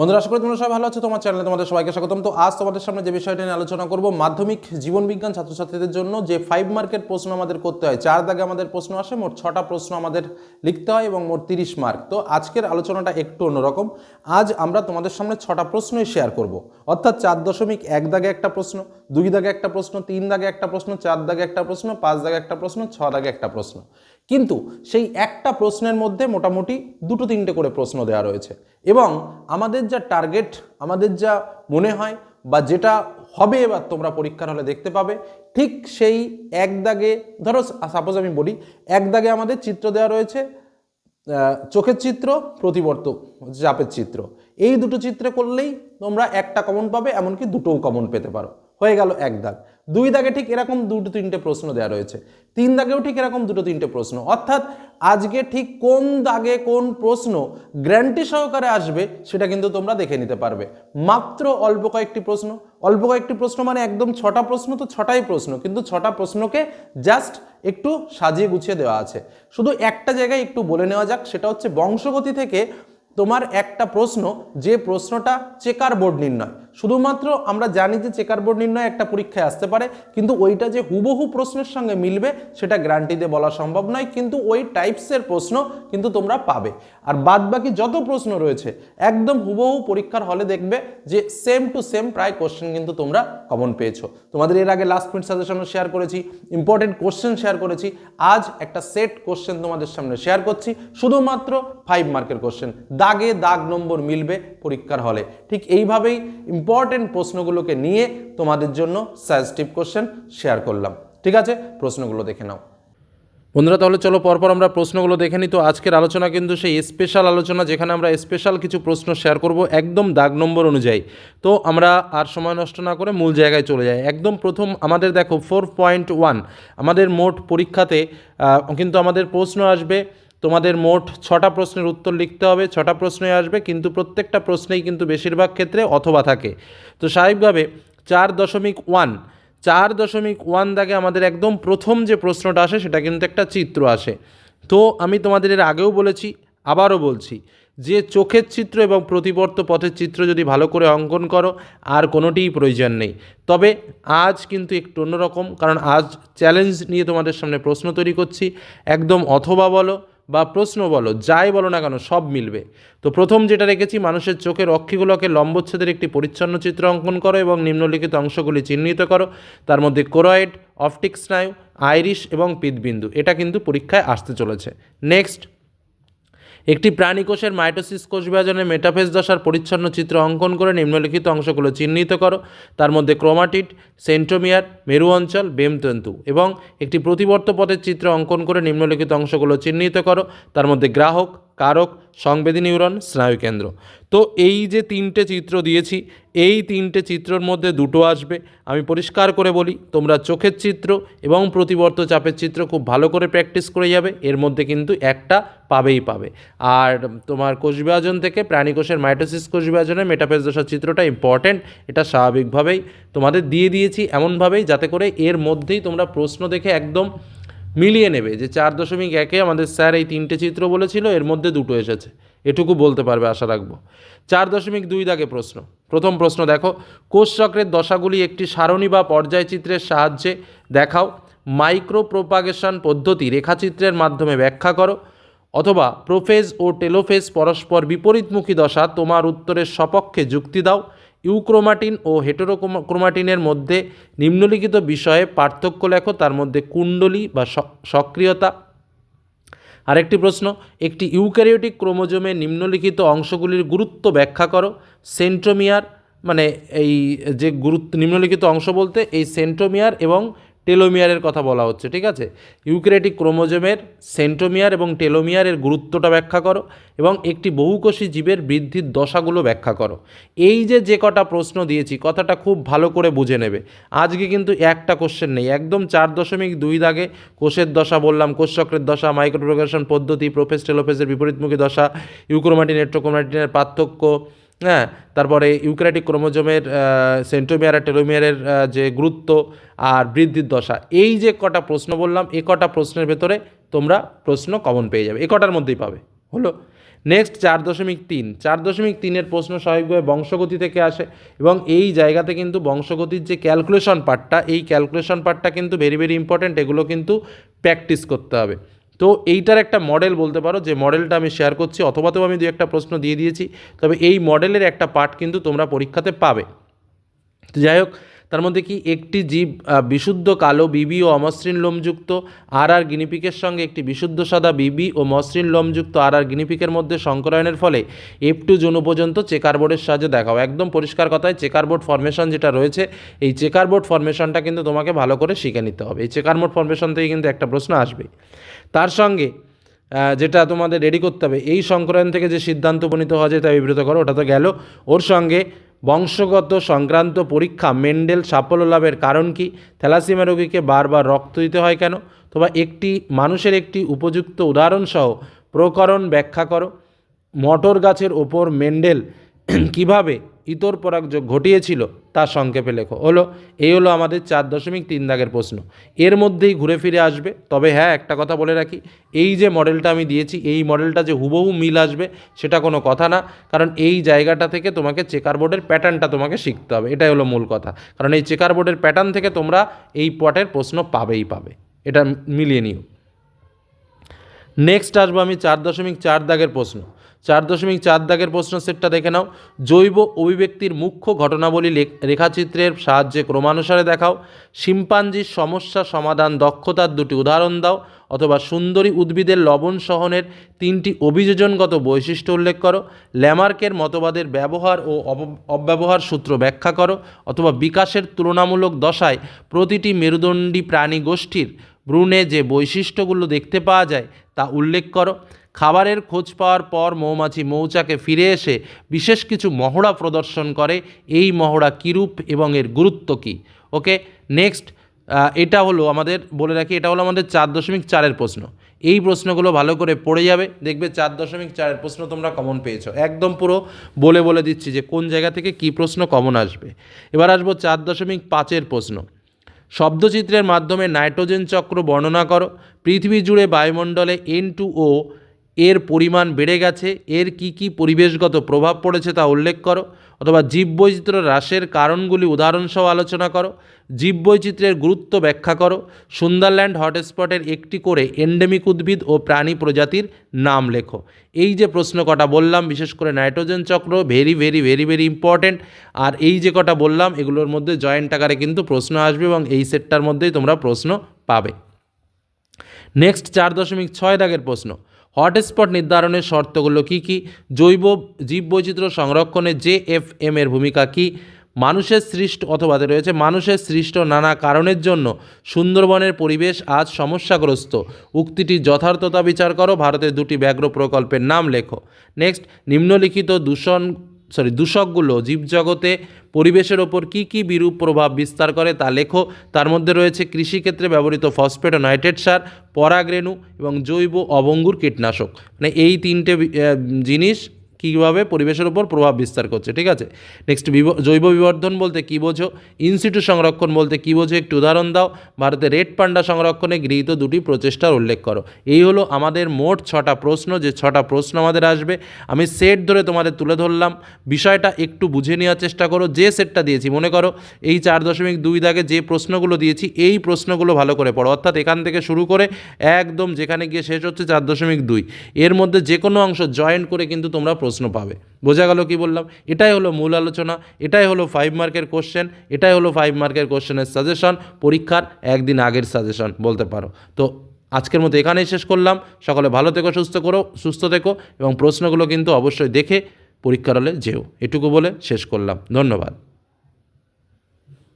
বন্ধুরা, আশা করি তোমরা সবাই ভালো আছো। তোমার চ্যানেলে তোমাদের সবাইকে স্বাগতম। তো আজ তোমাদের সামনে যে বিষয়টা নিয়ে আলোচনা করব, মাধ্যমিক জীবন বিজ্ঞান ছাত্রছাত্রীদের জন্য যে ফাইভ মার্কের প্রশ্ন আমাদের করতে হয়, চার দাগে আমাদের প্রশ্ন আসে, মোট ছটা প্রশ্ন আমাদের লিখতে হয় এবং মোট তিরিশ মার্ক তো আজকের আলোচনাটা একটু অন্যরকম। আজ আমরা তোমাদের সামনে ছটা প্রশ্নই শেয়ার করব। অর্থাৎ চার দশমিক এক দাগে একটা প্রশ্ন, দুই দাগে একটা প্রশ্ন, তিন দাগে একটা প্রশ্ন, চার দাগে একটা প্রশ্ন, পাঁচ দাগে একটা প্রশ্ন, ছ দাগে একটা প্রশ্ন। কিন্তু সেই একটা প্রশ্নের মধ্যে মোটামুটি দুটো তিনটে করে প্রশ্ন দেওয়া রয়েছে। এবং আমাদের যা টার্গেট আমাদের যা মনে হয় বা যেটা হবে এবার তোমরা পরীক্ষার হলে দেখতে পাবে, ঠিক সেই এক দাগে, ধরো সাপোজ আমি বলি, এক দাগে আমাদের চিত্র দেওয়া রয়েছে চোখের চিত্র, প্রতিবর্ত চাপের চিত্র। এই দুটো চিত্রে করলেই তোমরা একটা কমন পাবে, এমনকি দুটোও কমন পেতে পারো। হয়ে গেল এক দাগ। দুই দাগে ঠিক এরকম দুটো তিনটে প্রশ্ন দেওয়া রয়েছে। তিন দাগেও ঠিক এরকম দুটো তিনটে প্রশ্ন। অর্থাৎ আজকে ঠিক কোন দাগে কোন প্রশ্ন গ্যারান্টি সহকারে আসবে সেটা কিন্তু তোমরা দেখে নিতে পারবে। মাত্র অল্প কয়েকটি প্রশ্ন। অল্প কয়েকটি প্রশ্ন মানে একদম ছটা প্রশ্ন তো ছটাই প্রশ্ন। কিন্তু ছটা প্রশ্নকে জাস্ট একটু সাজিয়ে গুছিয়ে দেওয়া আছে। শুধু একটা জায়গায় একটু বলে নেওয়া যাক, সেটা হচ্ছে বংশগতি থেকে তোমার একটা প্রশ্ন, যে প্রশ্নটা চেকার বোর্ড নির্ণয়। শুধুমাত্র আমরা জানি যে চেকার বোর্ড নির্ণয় একটা পরীক্ষায় আসতে পারে, কিন্তু ওইটা যে হুবহু প্রশ্নের সঙ্গে মিলবে, সেটা গ্যারান্টি দিয়ে বলা সম্ভব নয়, কিন্তু ওই টাইপসের প্রশ্ন কিন্তু তোমরা পাবে। আর বাদ বাকি যত প্রশ্ন রয়েছে, একদম হুবহু পরীক্ষার হলে দেখবে যে সেম টু সেম প্রায় কোশ্চেন কিন্তু তোমরা কমন পেয়েছ। তোমাদের এর আগে লাস্ট মিনিট সাজেশনও শেয়ার করেছি ইম্পর্টেন্ট কোশ্চেন শেয়ার করেছি, আজ একটা সেট কোশ্চেন তোমাদের সামনে শেয়ার করছি, শুধুমাত্র ফাইভ মার্কের কোশ্চেন দাগে দাগ নম্বর মিলবে পরীক্ষার হলে। ঠিক এইভাবেই ইম্পর্টেন্ট প্রশ্নগুলোকে নিয়ে তোমাদের জন্য সাজেস্টিভ কোশ্চেন শেয়ার করলাম। ঠিক আছে? প্রশ্নগুলো দেখে নাও। বন্ধুরা, তাহলে চলো পরপর আমরা প্রশ্নগুলো দেখে নিই। তো আজকের আলোচনা কিন্তু সেই স্পেশাল আলোচনা যেখানে আমরা স্পেশাল কিছু প্রশ্ন শেয়ার করব একদম দাগ নম্বর অনুযায়ী। তো আমরা আর সময় নষ্ট না করে মূল জায়গায় চলে যাই। একদম প্রথম আমাদের দেখো ফোর পয়েন্ট ওয়ান আমাদের মোট পরীক্ষাতে কিন্তু আমাদের প্রশ্ন আসবে তোমাদের মোট ছটা প্রশ্নের উত্তর লিখতে হবে, ছটা প্রশ্নই আসবে, কিন্তু প্রত্যেকটা প্রশ্নেই কিন্তু বেশিরভাগ ক্ষেত্রে অথবা থাকে। তো স্বাভাবিকভাবে চার দশমিক ওয়ান, চার দশমিক ওয়ান দাগে আমাদের একদম প্রথম যে প্রশ্নটা আসে, সেটা কিন্তু একটা চিত্র আসে। তো আমি তোমাদের এর আগেও বলেছি, আবারও বলছি, যে চোখের চিত্র এবং প্রতিবর্ত পথের চিত্র যদি ভালো করে অঙ্কন করো, আর কোনোটিই প্রয়োজন নেই। তবে আজ কিন্তু একটু অন্যরকম, কারণ আজ চ্যালেঞ্জ নিয়ে তোমাদের সামনে প্রশ্ন তৈরি করছি। একদম অথবা বলো বা প্রশ্ন বলো, যাই বলো না কেন, সব মিলবে। তো প্রথম যেটা রেখেছি, মানুষের চোখের অক্ষিগুলোকে লম্বচ্ছেদের একটি পরিচ্ছন্ন চিত্র অঙ্কন করো এবং নিম্নলিখিত অংশগুলি চিহ্নিত করো। তার মধ্যে কোরয়েড অপটিক স্নায়ু, আইরিশ এবং পিতবিন্দু এটা কিন্তু পরীক্ষায় আসতে চলেছে। নেক্সট একটি প্রাণী কোষের মাইটোসিস কোষ বিভাজনের মেটাফেজ দশার পরিচ্ছন্ন চিত্র অঙ্কন করে নিম্নলিখিত অংশগুলো চিহ্নিত করো। তার মধ্যে ক্রোমাটিড, সেন্ট্রোমিয়ার, মেরু অঞ্চল, বেমতন্তু এবং একটি প্রতিবর্ত পথের চিত্র অঙ্কন করে নিম্নলিখিত অংশগুলো চিহ্নিত করো। তার মধ্যে গ্রাহক কারক, সংবেদী নিউরন স্নায়ুকেন্দ্র তো এই যে তিনটে চিত্র দিয়েছি, এই তিনটে চিত্রর মধ্যে দুটো আসবে। আমি পরিষ্কার করে বলি, তোমরা চোখের চিত্র এবং প্রতিবর্ত চাপের চিত্র খুব ভালো করে প্র্যাকটিস করে যাবে। এর মধ্যে কিন্তু একটা পাবেই পাবে। আর তোমার কোষ বিভাজন থেকে প্রাণী কোষের মাইটোসিস কোষ বিভাজনের দশার চিত্রটা ইম্পর্ট্যান্ট এটা স্বাভাবিকভাবেই তোমাদের দিয়ে দিয়েছি এমনভাবেই, যাতে করে এর মধ্যেই তোমরা প্রশ্ন দেখে একদম মিলিয়ে নেবে যে চার দশমিক একে আমাদের স্যার এই তিনটে চিত্র বলেছিল, এর মধ্যে দুটো এসেছে। এটুকু বলতে পারবে, আশা রাখব। চার দশমিক দুই দাগে প্রশ্ন। প্রথম প্রশ্ন দেখো, কোষ চক্রের দশাগুলি একটি সারণী বা পর্যায় চিত্রের সাহায্যে দেখাও। মাইক্রো প্রোপাগেশন পদ্ধতি রেখাচিত্রের মাধ্যমে ব্যাখ্যা করো। অথবা প্রোফেজ ও টেলোফেজ পরস্পর বিপরীতমুখী দশা তোমার উত্তরের সপক্ষে যুক্তি দাও। ইউক্রোমাটিন ও হেটেরোক্রোমাটিনের মধ্যে নিম্নলিখিত বিষয়ে পার্থক্য লেখো, তার মধ্যে কুণ্ডলী বা সক্রিয়তা। আরেকটি প্রশ্ন, একটি ইউক্যারিওটিক ক্রোমোজোমে নিম্নলিখিত অংশগুলির গুরুত্ব ব্যাখ্যা করো। সেন্ট্রোমিয়ার মানে এই যে গুরুত্ব, নিম্নলিখিত অংশ বলতে এই সেন্ট্রোমিয়ার এবং টেলোমিয়ারের কথা বলা হচ্ছে, ঠিক আছে? ইউক্রেটিক ক্রোমোজোমের সেন্টোমিয়ার এবং টেলোমিয়ারের গুরুত্বটা ব্যাখ্যা করো এবং একটি বহুকোষী জীবের বৃদ্ধির দশাগুলো ব্যাখ্যা করো। এই যে যে কটা প্রশ্ন দিয়েছি, কথাটা খুব ভালো করে বুঝে নেবে। আজকে কিন্তু একটা কোশ্চেন নেই, একদম চার দশমিক দুই দাগে কোষের দশা বললাম, কোষ চক্রের দশা মাইক্রোপ্রোগ্রেশন পদ্ধতি প্রোফেস টেলোফেসের বিপরীতমুখী দশা, ইউক্রোমাটিন নেট্রোক্রোমাটিনের পার্থক্য হ্যাঁ তারপরে ইউক্রেটিক ক্রোমোজোমের সেন্টোমিয়ার আর টেলোমিয়ারের যে গুরুত্ব আর বৃদ্ধির দশা, এই যে কটা প্রশ্ন বললাম, এ কটা প্রশ্নের ভেতরে তোমরা প্রশ্ন কমন পেয়ে যাবে। এ কটার মধ্যেই পাবে। হলো নেক্সট চার দশমিক তিন। চার দশমিক তিনের প্রশ্ন স্বাভাবিকভাবে বংশগতি থেকে আসে এবং এই জায়গাতে কিন্তু বংশগতির যে ক্যালকুলেশন পার্টটা এই ক্যালকুলেশন পার্টটা কিন্তু ভেরি ভেরি ইম্পর্ট্যান্ট এগুলো কিন্তু প্র্যাকটিস করতে হবে। তো এইটার একটা মডেল বলতে পারো, যে মডেলটা আমি শেয়ার করছি অথবা তো আমি দু একটা প্রশ্ন দিয়ে দিয়েছি, তবে এই মডেলের একটা পার্ট কিন্তু তোমরা পরীক্ষাতে পাবে। তো যাই হোক তার মধ্যে কি একটি জীব বিশুদ্ধ কালো বিবি ও অমসৃণ লোমযুক্ত? আর আর গিনিপিকের সঙ্গে একটি বিশুদ্ধ সাদা বিবি ও মসৃণ লোমযুক্ত আর আর গিনিপিকের মধ্যে সংকরায়নের ফলে এফ টু জনু পর্যন্ত চেকার বোর্ডের সাহায্যে দেখাও একদম পরিষ্কার কথায় চেকার বোর্ড ফরমেশন যেটা রয়েছে, এই চেকার বোর্ড ফরমেশনটা কিন্তু তোমাকে ভালো করে শিখে নিতে হবে। এই চেকার বোর্ড ফরমেশন থেকে কিন্তু একটা প্রশ্ন আসবে। তার সঙ্গে যেটা তোমাদের রেডি করতে হবে, এই সংকরায়ন থেকে যে সিদ্ধান্ত উপনীত হওয়া যায় তা বিবৃত করো, ওটা তো গেল। ওর সঙ্গে বংশগত সংক্রান্ত পরীক্ষা মেন্ডেল সাফল্য লাভের কারণ কি? থ্যালাসিমা রোগীকে বারবার রক্ত দিতে হয় কেন? অথবা একটি মানুষের একটি উপযুক্ত উদাহরণসহ প্রকরণ ব্যাখ্যা করো। মটর গাছের ওপর মেন্ডেল কীভাবে ইতর পরাগযোগ ঘটিয়েছিল? তা সংক্ষেপে লেখো। হলো, এই হলো আমাদের চার দশমিক তিন দাগের প্রশ্ন। এর মধ্যেই ঘুরে ফিরে আসবে। তবে হ্যাঁ একটা কথা বলে রাখি, এই যে মডেলটা আমি দিয়েছি, এই মডেলটা যে হুবহু মিল আসবে, সেটা কোনো কথা না। কারণ এই জায়গাটা থেকে তোমাকে চেকার বোর্ডের প্যাটার্নটা তোমাকে শিখতে হবে। এটাই হলো মূল কথা। কারণ এই চেকার বোর্ডের প্যাটার্ন থেকে তোমরা এই পটের প্রশ্ন পাবেই পাবে। এটা মিলিয়ে নিও। নেক্সট আসব আমি চার দশমিক চার দাগের প্রশ্ন। চার দশমিক চার দাগের প্রশ্ন সেটটা দেখে নাও। জৈব অভিব্যক্তির মুখ্য ঘটনাবলী রেখাচিত্রের সাহায্যে ক্রমানুসারে দেখাও। শিম্পাঞ্জির সমস্যা সমাধান দক্ষতার দুটি উদাহরণ দাও, অথবা সুন্দরী উদ্ভিদের লবণ সহনের তিনটি অভিযোজনগত বৈশিষ্ট্য উল্লেখ করো। ল্যামার্কের মতবাদের ব্যবহার ও অব- অব্যবহার সূত্র ব্যাখ্যা করো, অথবা বিকাশের তুলনামূলক দশায় প্রতিটি মেরুদণ্ডী প্রাণী গোষ্ঠীর ভ্রূণে যে বৈশিষ্ট্যগুলো দেখতে পাওয়া যায় তা উল্লেখ করো। খাবারের খোঁজ পাওয়ার পর মৌমাছি মৌচাকে ফিরে এসে বিশেষ কিছু মহড়া প্রদর্শন করে। এই মহড়া কীরূপ এবং এর গুরুত্ব কী? ওকে, নেক্সট এটা হলো আমাদের, বলে রাখি, এটা হলো আমাদের চার দশমিক চারের প্রশ্ন। এই প্রশ্নগুলো ভালো করে পড়ে যাবে, দেখবে চার দশমিক চারের প্রশ্ন তোমরা কমন পেয়েছ। একদম পুরো বলে বলে দিচ্ছি যে কোন জায়গা থেকে কী প্রশ্ন কমন আসবে। এবার আসব চার দশমিক পাঁচের প্রশ্ন। শব্দচিত্রের মাধ্যমে নাইট্রোজেন চক্র বর্ণনা করো। পৃথিবী জুড়ে বায়ুমণ্ডলে এন টু ও এর পরিমাণ বেড়ে গেছে, এর কি কি পরিবেশগত প্রভাব পড়েছে তা উল্লেখ করো, অথবা জীববৈচিত্র্য হ্রাসের কারণগুলি উদাহরণসহ আলোচনা করো, জীববৈচিত্র্যের গুরুত্ব ব্যাখ্যা করো, সুন্দরল্যান্ড হটস্পটের একটি করে এন্ডেমিক উদ্ভিদ ও প্রাণী প্রজাতির নাম লেখো। এই যে প্রশ্ন কটা বললাম, বিশেষ করে নাইট্রোজেন চক্র very very very very important আর এই যে কটা বললাম, এগুলোর মধ্যে জয়েন্ট আকারে কিন্তু প্রশ্ন আসবে এবং এই সেটটার মধ্যেই তোমরা প্রশ্ন পাবে। নেক্সট চার দশমিক ছয় দাগের প্রশ্ন। হটস্পট নির্ধারণের শর্তগুলো কী কী? জৈব জীববৈচিত্র্য সংরক্ষণে জে এফ এম এর ভূমিকা কী? মানুষের সৃষ্ট অথবা রয়েছে মানুষের সৃষ্ট নানা কারণের জন্য সুন্দরবনের পরিবেশ আজ সমস্যাগ্রস্ত। উক্তিটি যথার্থতা বিচার করো। ভারতের দুটি ব্যাঘ্র প্রকল্পের নাম লেখো। নেক্সট, নিম্নলিখিত দূষণ সরি দূষকগুলো জীবজগতে পরিবেশের ওপর কি কি বিরূপ প্রভাব বিস্তার করে তা লেখো। তার মধ্যে রয়েছে কৃষিক্ষেত্রে ব্যবহৃত ফসফেট ও নাইট্রেট সার, পরাগরেণু এবং জৈব অবঙ্গুর কীটনাশক। মানে এই তিনটে জিনিস কীভাবে পরিবেশের ওপর প্রভাব বিস্তার করছে, ঠিক আছে? নেক্সট জৈব বিবর্ধন বলতে কী বোঝো? ইনস্টিটিউট সংরক্ষণ বলতে কী বোঝো? একটু উদাহরণ দাও। ভারতে রেড পান্ডা সংরক্ষণে গৃহীত দুটি প্রচেষ্টার উল্লেখ করো। এই হলো আমাদের মোট ছটা প্রশ্ন, যে ছটা প্রশ্ন আমাদের আসবে। আমি সেট ধরে তোমাদের তুলে ধরলাম। বিষয়টা একটু বুঝে নেওয়ার চেষ্টা করো। যে সেটটা দিয়েছি, মনে করো, এই চার দশমিক দুই দাগে যে প্রশ্নগুলো দিয়েছি, এই প্রশ্নগুলো ভালো করে পড়ো। অর্থাৎ এখান থেকে শুরু করে একদম যেখানে গিয়ে শেষ হচ্ছে চার দশমিক দুই। এর মধ্যে যে কোনো অংশ জয়েন করে কিন্তু তোমরা প্রশ্ন পাবে। বোঝা গেল কি বললাম? এটাই হলো মূল আলোচনা, এটাই হলো ফাইভ মার্কের কোশ্চেন এটাই হলো ফাইভ মার্কের কোশ্চেনের সাজেশন পরীক্ষার একদিন আগের সাজেশন বলতে পারো। তো আজকের মতো এখানেই শেষ করলাম। সকলে ভালো থেকো, সুস্থ করো, সুস্থ থেকো এবং প্রশ্নগুলো কিন্তু অবশ্যই দেখে পরীক্ষার হলে যেও। এটুকু বলে শেষ করলাম। ধন্যবাদ।